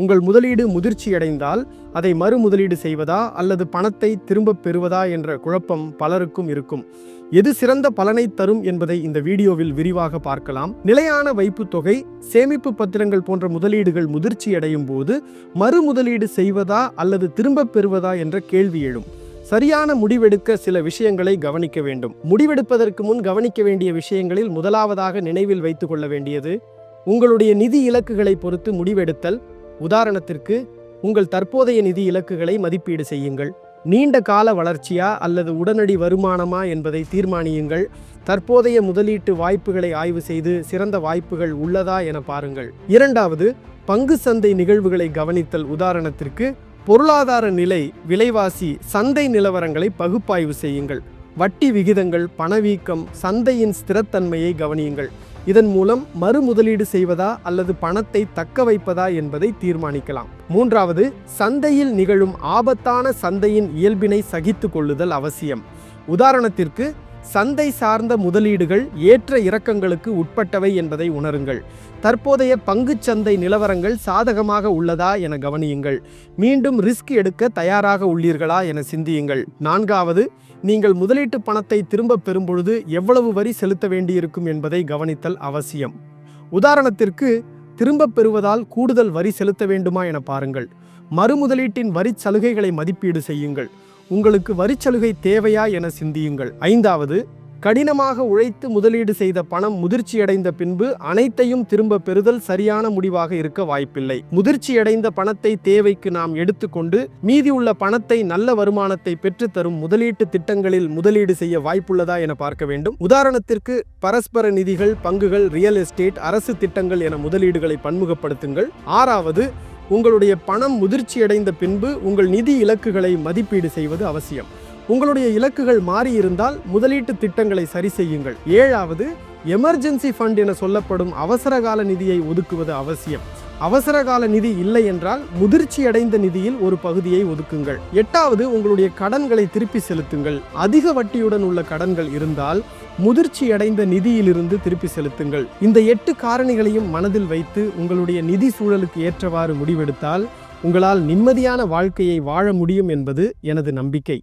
உங்கள் முதலீடு முதிர்ச்சியடைந்தால் அதை மறு முதலீடு செய்வதா அல்லது பணத்தை திரும்பப் பெறுவதா என்ற குழப்பம் பலருக்கும் இருக்கும். எது சிறந்த பலனை தரும் என்பதை இந்த வீடியோவில் விரிவாக பார்க்கலாம். நிலையான வைப்பு தொகை சேமிப்பு பத்திரங்கள் போன்ற முதலீடுகள் முதிர்ச்சியடையும் போது மறு முதலீடு செய்வதா அல்லது திரும்பப் பெறுவதா என்ற கேள்வி எழும். சரியான முடிவெடுக்க சில விஷயங்களை கவனிக்க வேண்டும். முடிவெடுப்பதற்கு முன் கவனிக்க வேண்டிய விஷயங்களில் முதலாவதாக நினைவில் வைத்துக் கொள்ள வேண்டியது உங்களுடைய நிதி இலக்குகளை பொறுத்து முடிவெடுத்தல் உதாரணத்திற்கு உங்கள் தற்போதைய நிதி இலக்குகளை மதிப்பீடு செய்யுங்கள். நீண்ட கால வளர்ச்சியா அல்லது உடனடி வருமானமா என்பதை தீர்மானியுங்கள். தற்போதைய முதலீட்டு வாய்ப்புகளை ஆய்வு செய்து சிறந்த வாய்ப்புகள் உள்ளதா என பாருங்கள். இரண்டாவது பங்கு சந்தை நிகழ்வுகளை கவனித்தல் உதாரணத்திற்கு பொருளாதார நிலை விலைவாசி சந்தை நிலவரங்களை பகுப்பாய்வு செய்யுங்கள். வட்டி விகிதங்கள் பணவீக்கம் சந்தையின் ஸ்திரத்தன்மையை கவனியுங்கள். இதன் மூலம் மறு முதலீடு செய்வதா அல்லது பணத்தை தக்க வைப்பதா என்பதை தீர்மானிக்கலாம். மூன்றாவது சந்தையில் நிகழும் ஆபத்தான சந்தையின் இயல்பினை சகித்து கொள்ளுதல் அவசியம். உதாரணத்திற்கு சந்தை சார்ந்த முதலீடுகள் ஏற்ற இறக்கங்களுக்கு உட்பட்டவை என்பதை உணருங்கள். தற்போதைய பங்குச் சந்தை நிலவரங்கள் சாதகமாக உள்ளதா என கவனியுங்கள். மீண்டும் ரிஸ்க் எடுக்க தயாராக உள்ளீர்களா என சிந்தியுங்கள். நான்காவது நீங்கள் முதலீட்டு பணத்தை திரும்ப பெறும்பொழுது எவ்வளவு வரி செலுத்த வேண்டியிருக்கும் என்பதை கவனித்தல் அவசியம். உதாரணத்திற்கு திரும்பப் பெறுவதால் கூடுதல் வரி செலுத்த வேண்டுமா என பாருங்கள். மறுமுதலீட்டின் வரிச் சலுகைகளை மதிப்பீடு செய்யுங்கள். உங்களுக்கு வரிச்சலுகை தேவையா என சிந்தியுங்கள். ஐந்தாவது கடினமாக உழைத்து முதலீடு செய்த பணம் முதிர்ச்சியடைந்த பின்பு அனைத்தையும் திரும்ப பெறுதல் சரியான முடிவாக இருக்க வாய்ப்பில்லை. முதிர்ச்சியடைந்த பணத்தை தேவைக்கு நாம் எடுத்துக்கொண்டு மீதியுள்ள பணத்தை நல்ல வருமானத்தை பெற்றுத்தரும் முதலீட்டு திட்டங்களில் முதலீடு செய்ய வாய்ப்புள்ளதா என பார்க்க வேண்டும். உதாரணத்திற்கு பரஸ்பர நிதிகள் பங்குகள் ரியல் எஸ்டேட் அரசு திட்டங்கள் என முதலீடுகளை பன்முகப்படுத்துங்கள். ஆறாவது உங்களுடைய பணம் முதிர்ச்சியடைந்த பின்பு உங்கள் நிதி இலக்குகளை மதிப்பீடு செய்வது அவசியம். உங்களுடைய இலக்குகள் மாறியிருந்தால் முதலீட்டு திட்டங்களை சரி செய்யுங்கள். ஏழாவது எமர்ஜென்சி ஃபண்ட் என சொல்லப்படும் அவசரகால நிதியை ஒதுக்குவது அவசியம். அவசரகால நிதி இல்லை என்றால் முதிர்ச்சியடைந்த நிதியில் ஒரு பகுதியை ஒதுக்குங்கள். எட்டாவது உங்களுடைய கடன்களை திருப்பி செலுத்துங்கள். அதிக வட்டியுடன் உள்ள கடன்கள் இருந்தால் முதிர்ச்சியடைந்த நிதியிலிருந்து திருப்பி செலுத்துங்கள். இந்த எட்டு காரணிகளையும் மனதில் வைத்து உங்களுடைய நிதி சூழலுக்கு ஏற்றவாறு முடிவெடுத்தால் உங்களால் நிம்மதியான வாழ்க்கையை வாழ முடியும் என்பது எனது நம்பிக்கை.